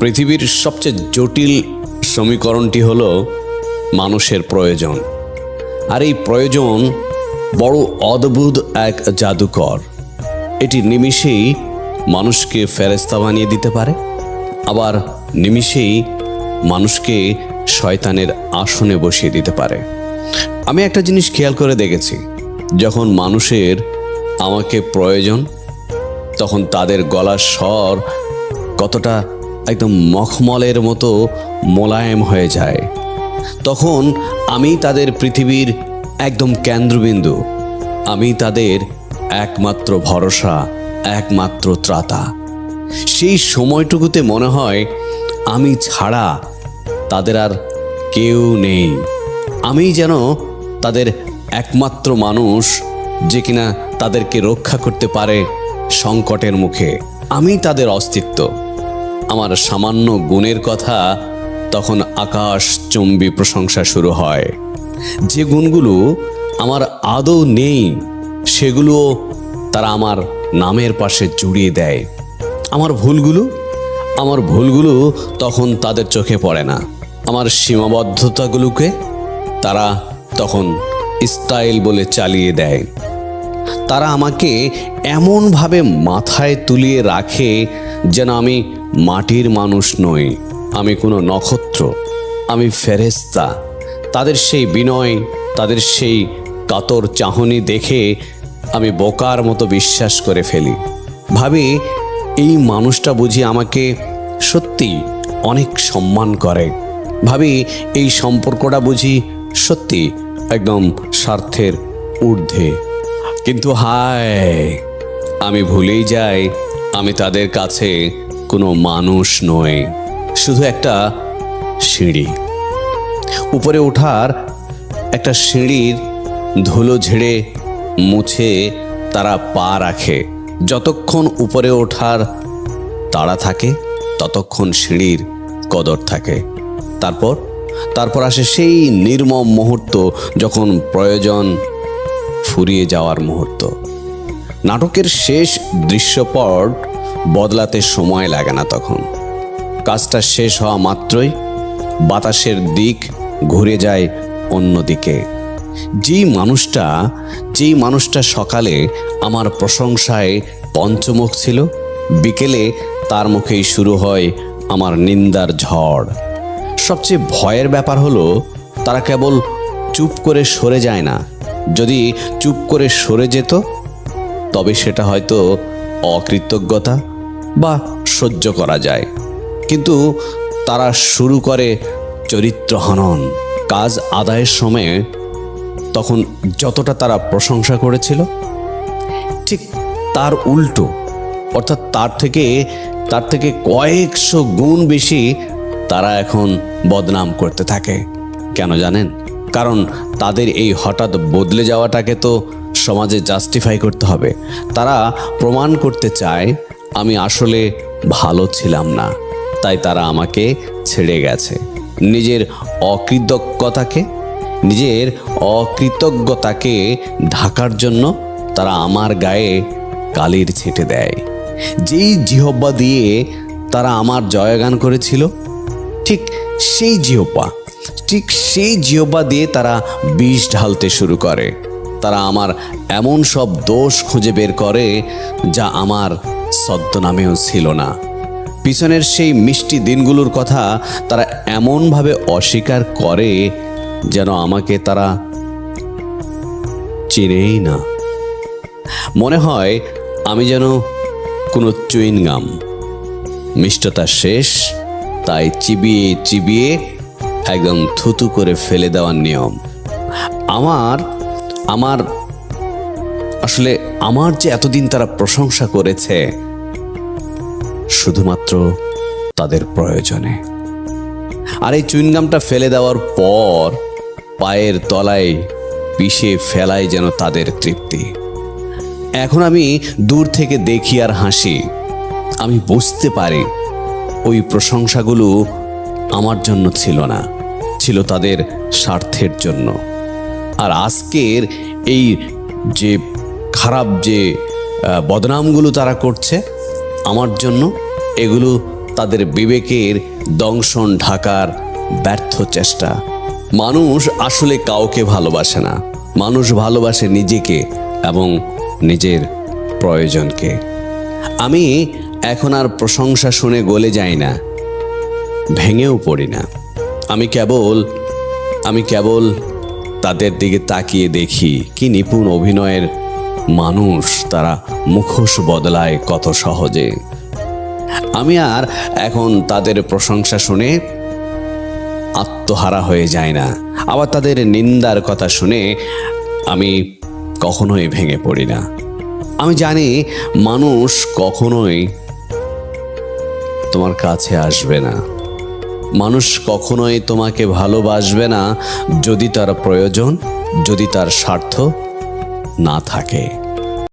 পৃথিবীর সবচেয়ে জটিল সমীকরণটি হলো মানুষের প্রয়োজন। আর এই প্রয়োজন বড় অদ্ভুত এক জাদুকর। এটি নিমিষেই মানুষকে ফেরেস্তা বানিয়ে দিতে পারে, আবার নিমিষেই মানুষকে শয়তানের আসনে বসিয়ে দিতে পারে। আমি একটা জিনিস খেয়াল করে দেখেছি, যখন মানুষের আমাকে প্রয়োজন, তখন তাদের গলার স্বর কতটা একদম মখমলের মতো মোলায়েম হয়ে যায়। তখন আমি তাদের পৃথিবীর একদম কেন্দ্রবিন্দু। আমি তাদের একমাত্র ভরসা, একমাত্র ত্রাতা। সেই সময়টুকুতে মনে হয় আমি ছাড়া তাদের আর কেউ নেই। আমি যেন তাদের একমাত্র মানুষ যে কিনা তাদেরকে রক্ষা করতে পারে সংকটের মুখে। আমি তাদের অস্তিত্ব। আমার সামান্য গুণের কথা তখন আকাশ চম্বী প্রশংসা শুরু হয়। যে গুণগুলো আমার আদৌ নেই সেগুলো তারা আমার নামের পাশে জুড়িয়ে দেয়। আমার ভুলগুলো আমার ভুলগুলো তখন তাদের চোখে পড়ে না। আমার সীমাবদ্ধতাগুলোকে তারা তখন স্টাইল বলে চালিয়ে দেয়। তারা আমাকে এমনভাবে মাথায় তুলিয়ে রাখে যেন আমি মাটির মানুষ নই, আমি কোনো নক্ষত্র, আমি ফেরেস্তা তাদের সেই বিনয়, তাদের সেই কাতর চাহনি দেখে আমি বোকার মতো বিশ্বাস করে ফেলি। ভাবি, এই মানুষটা বুঝি আমাকে সত্যি অনেক সম্মান করে। ভাবি, এই সম্পর্কটা বুঝি সত্যি একদম স্বার্থের ঊর্ধ্বে। কিন্তু হায়, আমি ভুলেই যাই, আমি তাদের কাছে কোনো মানুষ নয়, শুধু একটা সিঁড়ি। উপরে ওঠার একটা সিঁড়ির ধুলো ঝেড়ে মুছে তারা পা রাখে। যতক্ষণ উপরে ওঠার তাড়া থাকে, ততক্ষণ সিঁড়ির কদর থাকে। তারপর তারপর আসে সেই নির্মম মুহূর্ত যখন প্রয়োজন ফুরিয়ে যাওয়ার মুহূর্ত। নাটকের শেষ দৃশ্যপট বদলাতে সময় লাগে না তখন। কাজটা শেষ হওয়া মাত্রই বাতাসের দিক ঘুরে যায় অন্যদিকে। যেই মানুষটা যেই মানুষটা সকালে আমার প্রশংসায় পঞ্চমুখ ছিল, বিকেলে তার মুখেই শুরু হয় আমার নিন্দার ঝড়। সবচেয়ে ভয়ের ব্যাপার হলো, তারা কেবল চুপ করে সরে যায় না। যদি চুপ করে সরে যেত, তবে সেটা হয়তো অকৃতজ্ঞতা বা সহ্য করা যায়। কিন্তু তারা শুরু করে চরিত্র হনন। কাজ আদায়ের সময় তখন যতটা তারা প্রশংসা করেছিল, ঠিক তার উল্টো, অর্থাৎ তার থেকে তার থেকে কয়েকশো গুণ বেশি তারা এখন বদনাম করতে থাকে। কেন জানেন? কারণ তাদের এই হঠাৎ বদলে যাওয়াটাকে তো সমাজে জাস্টিফাই করতে হবে। তারা প্রমাণ করতে চায়, আমি আসলে ভালো ছিলাম না। তাই তারা আমাকে ছেড়ে গেছে। নিজের অকৃতজ্ঞতাকে নিজের অকৃতজ্ঞতাকে ঢাকার জন্য তারা আমার গায়ে কালির ছেটে দেয়। যেই জিহব্বা দিয়ে তারা আমার জয়গান করেছিল, ঠিক সেই জিহব্বা ঠিক সেই জিহব্বা দিয়ে তারা বিষ ঢালতে শুরু করে। তারা আমার এমন সব দোষ খুঁজে বের করে যা আমার ছদ্মনামেও ছিল না। পিছনের সেই মিষ্টি দিনগুলোর কথা তারা এমনভাবে অস্বীকার করে যেন আমাকে তারা চিনেই না। মনে হয় আমি যেন কোনো চুইনগাম। মিষ্টতা শেষ, তাই চিবিয়ে চিবিয়ে একদম থুতু করে ফেলে দেওয়ার নিয়ম। আমার আমার, আসলে আমার যে এতদিন তারা প্রশংসা করেছে, শুধুমাত্র তাদের প্রয়োজনে। আর এই চুইনগামটা ফেলে দেওয়ার পর পায়ের তলায় পিষে ফেলাই যেন তাদের তৃপ্তি। এখন আমি দূর থেকে দেখি আর হাসি। আমি বুঝতে পারি ওই প্রশংসাগুলো আমার জন্য ছিল না, ছিল তাদের স্বার্থের জন্য। আর আজকের এই যে খারাপ যে বদনামগুলো তারা করছে, আমার জন্য এগুলো তাদের বিবেকের দংশন ঢাকার ব্যর্থ চেষ্টা। মানুষ আসলে কাউকে ভালোবাসে না। মানুষ ভালোবাসে নিজেকে এবং নিজের প্রয়োজনকে। আমি এখন আর প্রশংসা শুনে গলে যাই না, ভেঙেও পড়ি না। আমি কেবল আমি কেবল তাদের দিকে তাকিয়ে দেখি কি নিপুণ অভিনয়ের মানুষ তারা মুখোশ বদলায় কত সহজে। আমি আর এখন তাদের প্রশংসা শুনে আত্মহারা হয়ে যায় না। আবার তাদের নিন্দার কথা শুনে আমি কখনোই ভেঙে পড়ি না। আমি জানি মানুষ কখনোই তোমার কাছে আসবে না। মানুষ কখনোই তোমাকে ভালোবাসবে না যদি তার প্রয়োজন যদি তার স্বার্থ না থাকে।